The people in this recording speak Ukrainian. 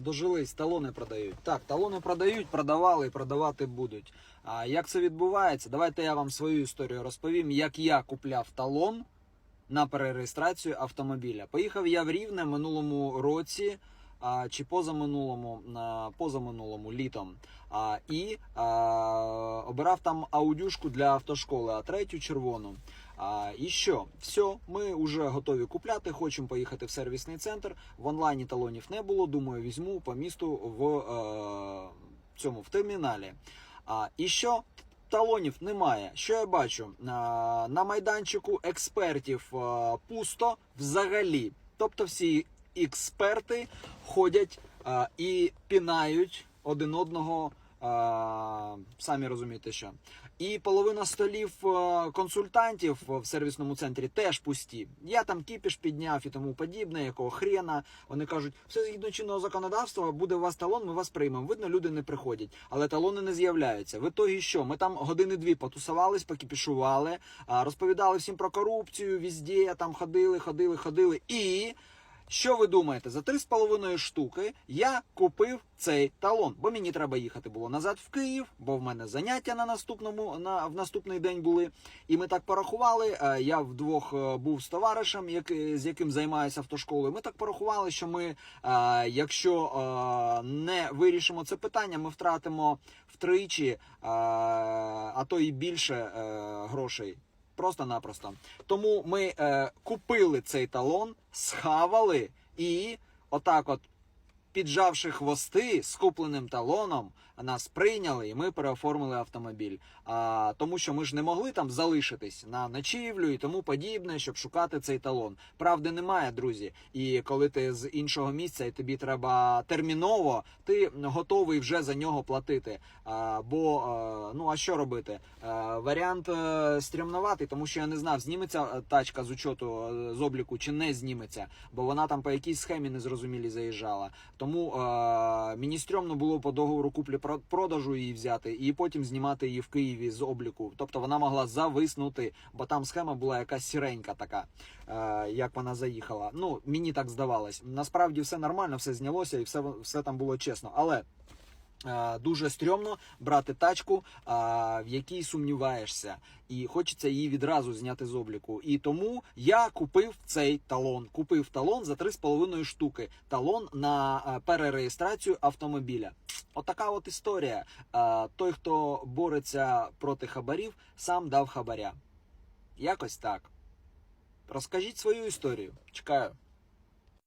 дожились, талони продають. Так, талони продають, продавали і продавати будуть. А як це відбувається? Давайте я вам свою історію розповім, як я купляв талон на перереєстрацію автомобіля. Поїхав я в Рівне минулому році. А, чи позаминулому, а, позаминулому літом. А, і а, обирав там аудюшку для автошколи, а третю червону. А, і що? Все, ми вже готові купляти. Хочемо поїхати в сервісний центр. В онлайні талонів не було. Думаю, візьму по місту в е, цьому в терміналі. А, і що? Талонів немає. Що я бачу? А, на майданчику експертів а, пусто взагалі. Тобто всі експерти ходять а, і пінають один одного. а, самі розумієте, що. І половина столів консультантів в сервісному центрі теж пусті. Я там кіпіш підняв і тому подібне, якого хрена. Вони кажуть, все згідно чинного законодавства, буде у вас талон, ми вас приймемо. Видно, люди не приходять, але талони не з'являються. В ітогі що? Ми там години дві потусувались, покіпішували, розповідали всім про корупцію, візде там ходили, ходили, ходили. І що ви думаєте? За 3,5 штуки я купив цей талон, бо мені треба їхати було назад в Київ, бо в мене заняття на наступному на в наступний день були. І ми так порахували. е, Я вдвох е, був з товаришем, як, з яким займаюся автошколою. Ми так порахували, що ми, е, якщо не вирішимо це питання, ми втратимо втричі, а то і більше грошей. Просто-напросто. Тому ми е, купили цей талон, схавали і отак, от, піджавши хвости з купленим талоном, нас прийняли і ми переоформили автомобіль. А, тому що ми ж не могли там залишитись на ночівлю і тому подібне, щоб шукати цей талон. Правди немає, друзі. І коли ти з іншого місця і тобі треба терміново, ти готовий вже за нього платити. А, бо е, ну а що робити? Е, варіант е, стрімноватий, тому що я не знав, зніметься е, тачка з учету е, з обліку чи не зніметься, бо вона там по якійсь схемі незрозумілі заїжджала. Тому е, мені було по договору куплі продажу її взяти і потім знімати її в Києві з обліку. Тобто вона могла зависнути, бо там схема була якась сіренька така, е, як вона заїхала. Ну мені так здавалось. Насправді все нормально, все знялося і все, все там було чесно. Але Дуже стрьомно брати тачку, в якій сумніваєшся, і хочеться її відразу зняти з обліку. І тому я купив цей талон. Купив талон за 3,5 штуки. Талон на е, перереєстрацію автомобіля. Отака от історія. Той, хто бореться проти хабарів, сам дав хабаря. Якось так. Розкажіть свою історію. Чекаю.